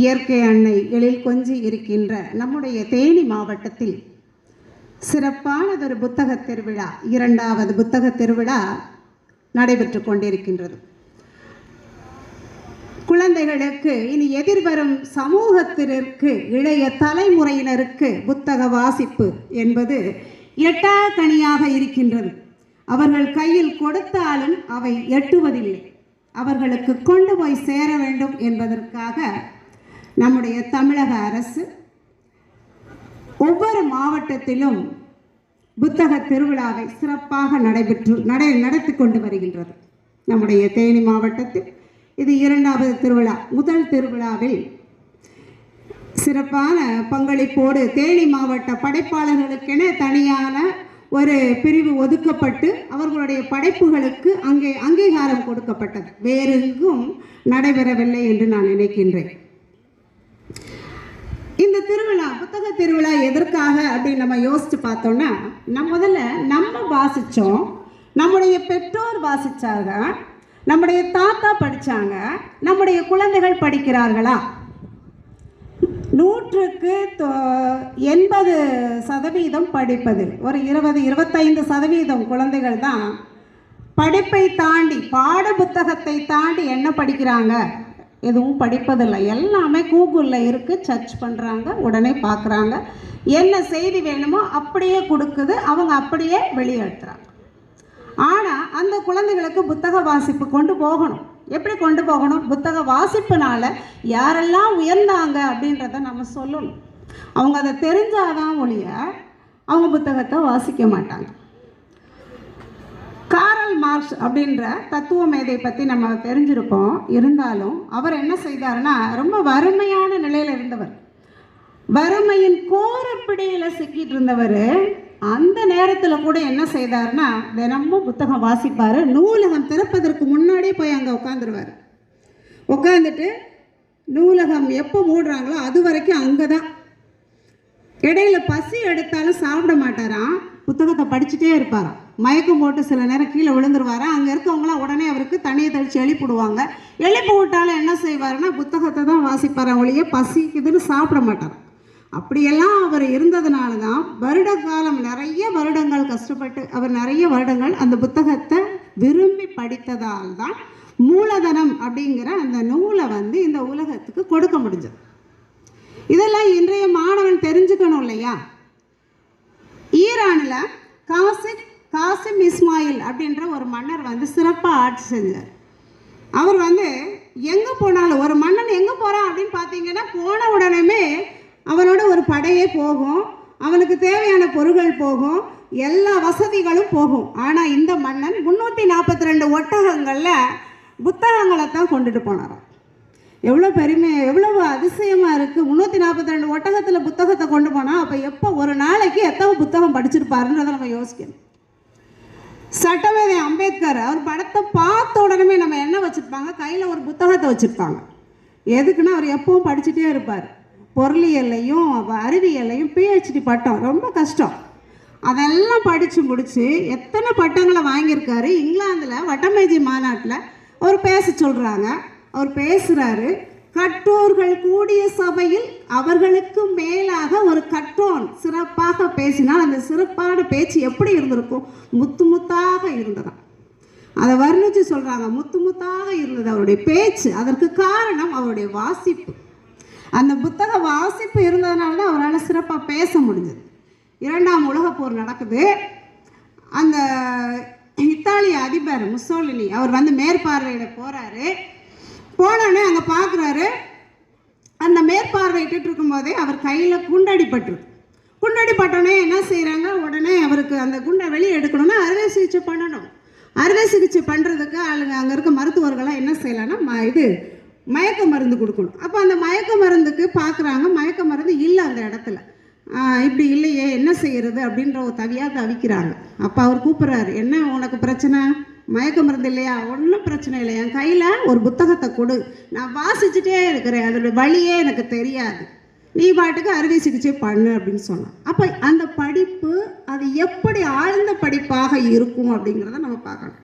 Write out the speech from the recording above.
இயற்கை அன்னை எழில் கொஞ்சி இருக்கின்ற நம்முடைய தேனி மாவட்டத்தில் சிறப்பானதொரு புத்தக திருவிழா இரண்டாவது புத்தக திருவிழா நடைபெற்று கொண்டிருக்கின்றது. குழந்தைகளுக்கு இனி எதிர்வரும் சமூகத்திற்கு இளைய தலைமுறையினருக்கு புத்தக வாசிப்பு என்பது எட்டா கனியாக இருக்கின்றது. அவர்கள் கையில் கொடுத்தாலும் அவை எட்டுவதில்லை. அவர்களுக்கு கொண்டு போய் சேர வேண்டும் என்பதற்காக நம்முடைய தமிழக அரசு ஒவ்வொரு மாவட்டத்திலும் புத்தக திருவிழாவை சிறப்பாக நடைபெற்று நடை நடத்தி கொண்டு வருகின்றது. நம்முடைய தேனி மாவட்டத்தில் இது இரண்டாவது திருவிழா. முதல் திருவிழாவில் சிறப்பான பங்களிப்போடு தேனி மாவட்ட படைப்பாளர்களுக்கென தனியான ஒரு பிரிவு ஒதுக்கப்பட்டு அவர்களுடைய படைப்புகளுக்கு அங்கே அங்கீகாரம் கொடுக்கப்பட்டது. வேறெங்கும் நடைபெறவில்லை என்று நான் நினைக்கின்றேன். இந்த திருவிழா புத்தக திருவிழா எதற்காக அப்படின்னு நம்ம யோசிச்சு பார்த்தோம்னா நம்ம முதல்ல நம்ம வாசித்தோம் நம்முடைய பெற்றோர் வாசித்தாங்க நம்முடைய தாத்தா படித்தாங்க நம்முடைய குழந்தைகள் படிக்கிறார்களா? நூற்றுக்கு எண்பது சதவீதம் படிப்பதில் ஒரு இருபது இருபத்தைந்து சதவீதம் குழந்தைகள் தான் படிப்பை தாண்டி பாட புத்தகத்தை தாண்டி என்ன படிக்கிறாங்க? எதுவும் படிப்பதில்லை. எல்லாமே கூகுளில் இருக்குது சர்ச் பண்ணுறாங்க உடனே பார்க்குறாங்க என்ன செய்தி வேணுமோ அப்படியே கொடுக்குது. அவங்க அப்படியே வெளியேற்றுறாங்க. ஆனால் அந்த குழந்தைகளுக்கு புத்தக வாசிப்பு கொண்டு போகணும். எப்படி கொண்டு போகணும்? புத்தக வாசிப்புனால யாரெல்லாம் உயர்ந்தாங்க அப்படின்றத நம்ம சொல்லணும். அவங்க அதை தெரிஞ்சாதான் ஒழிய அவங்க புத்தகத்தை வாசிக்க மாட்டாங்க. மார்க்ஸ் அப்படின்ற தத்துவ மேதை பற்றி நம்ம தெரிஞ்சிருப்போம் இருந்தாலும் அவர் என்ன செய்தாருன்னா ரொம்ப வறுமையான நிலையில் இருந்தவர். வறுமையின் கோரப்பிடியில் சிக்கிட்டு இருந்தவர் அந்த நேரத்தில் கூட என்ன செய்தாருன்னா தினமும் புத்தகம் வாசிப்பார் நூலகம் திறப்பதற்கு முன்னாடியே போய் அங்கே உட்காந்துருவார் உட்காந்துட்டு நூலகம் எப்போ மூடுறாங்களோ அது வரைக்கும் அங்கே தான் இடையில பசி எடுத்தாலும் சாப்பிட மாட்டாராம் புத்தகத்தை படிச்சுட்டே இருப்பாராம். மயக்கம் போட்டு சில நேரம் கீழே விழுந்துருவாரு? அங்கே இருக்கவங்களாம் உடனே அவருக்கு தண்ணியை தெளித்து எழுப்பிடுவாங்க. எழுப்பி விட்டாலும் என்ன செய்வாருன்னா புத்தகத்தை தான் வாசிப்பார். ஒழிய பசிக்குதுன்னு சாப்பிட மாட்டார். அப்படியெல்லாம் அவர் இருந்ததுனால தான் வருட காலம் நிறைய வருடங்கள் கஷ்டப்பட்டு அவர் நிறைய வருடங்கள் அந்த புத்தகத்தை விரும்பி படித்ததால் தான் மூலதனம் அப்படிங்கிற அந்த நூலை வந்து இந்த உலகத்துக்கு கொடுக்க முடிஞ்சது. இதெல்லாம் இன்றைய மாணவன் தெரிஞ்சுக்கணும் இல்லையா? ஈரானில் காசிட் காசிம் இஸ்மாயில் அப்படின்ற ஒரு மன்னர் வந்து சிறப்பாக ஆட்சி செஞ்சார். அவர் வந்து எங்கே போனாலும் ஒரு மன்னன் எங்கே போகிறான் அப்படின்னு பார்த்தீங்கன்னா போன உடனே அவனோட ஒரு படையே போகும். அவனுக்கு தேவையான பொருட்கள் போகும். எல்லா வசதிகளும் போகும். ஆனால் இந்த மன்னன் முந்நூற்றி நாற்பத்தி ரெண்டு ஒட்டகங்களில் புத்தகங்களை தான் கொண்டுட்டு போனாராம். எவ்வளோ பெருமை எவ்வளவு அதிசயமாக இருக்குது முந்நூற்றி நாற்பத்தி ரெண்டு ஒட்டகத்தில் புத்தகத்தை கொண்டு போனால் அப்போ எப்போ ஒரு நாளைக்கு எத்தனை புத்தகம் படிச்சிருப்பாருன்றதை நம்ம யோசிக்கணும். சட்டமேதை அம்பேத்கர் அவர் படத்தை பார்த்த உடனே நம்ம என்ன வச்சுருப்பாங்க? கையில் ஒரு புத்தகத்தை வச்சுருப்பாங்க. எதுக்குன்னா அவர் எப்பவும் படிச்சுட்டே இருப்பார். பொருளியல்லையும் அறிவியல்லையும் பிஹெச்டி பட்டம் ரொம்ப கஷ்டம். அதெல்லாம் படித்து முடித்து எத்தனை பட்டங்களை வாங்கியிருக்காரு? இங்கிலாந்தில் வட்டமேஜி மாநாட்டில் அவர் பேச சொல்கிறாங்க அவர் பேசுகிறாரு கற்றோர்கள் கூடிய சபையில் அவர்களுக்கு மேலாக ஒரு கற்றோன் சிறப்பாக பேசினால் அந்த சிறப்பான பேச்சு எப்படி இருந்திருக்கும்? முத்து முத்தாக இருந்ததா அதை வர்ணித்து சொல்கிறாங்க முத்து முத்தாக இருந்தது அவருடைய பேச்சு. அதற்கு காரணம் அவருடைய வாசிப்பு. அந்த புத்தக வாசிப்பு இருந்ததுனால தான் அவரால் சிறப்பாக பேச முடிஞ்சது. இரண்டாம் உலகப் போர் நடக்குது. அந்த இத்தாலிய அதிபர் முசோலினி அவர் வந்து மேற்பார்வையிட போகிறாரு போனோடனே அங்கே பார்க்குறாரு அந்த மேற்பார்வையிட்டு இருக்கும்போதே அவர் கையில் குண்டடிப்பட்டிருக்கு குண்டடிப்பட்டோடனே என்ன செய்கிறாங்க உடனே அவருக்கு அந்த குண்டை வெளியே எடுக்கணும்னா அறுவை சிகிச்சை பண்ணணும். அறுவை சிகிச்சை பண்ணுறதுக்கு ஆளுங்க அங்கே இருக்க மருத்துவர்கள்லாம் என்ன செய்யலாம்னா இது மயக்க மருந்து கொடுக்கணும். அப்போ அந்த மயக்க மருந்துக்கு பார்க்குறாங்க மயக்க மருந்து இல்லை அந்த இடத்துல. இப்படி இல்லையே என்ன செய்கிறது அப்படின்ற ஒரு தவியாக தவிக்கிறாங்க. அப்போ அவர் கூப்பிட்றாரு என்ன உனக்கு பிரச்சனை? மயக்க மருந்து இல்லையா ஒன்றும் பிரச்சனை இல்லை. என் கையில் ஒரு புத்தகத்தை கொடு. நான் வாசிச்சுட்டே இருக்கிறேன். அதோட வழியே எனக்கு தெரியாது. நீ பாட்டுக்கு அறுவை சிகிச்சை பண்ணு அப்படின்னு சொன்னான். அப்போ அந்த படிப்பு அது எப்படி ஆழ்ந்த படிப்பாக இருக்கும் அப்படிங்கிறத நம்ம பார்க்கணும்.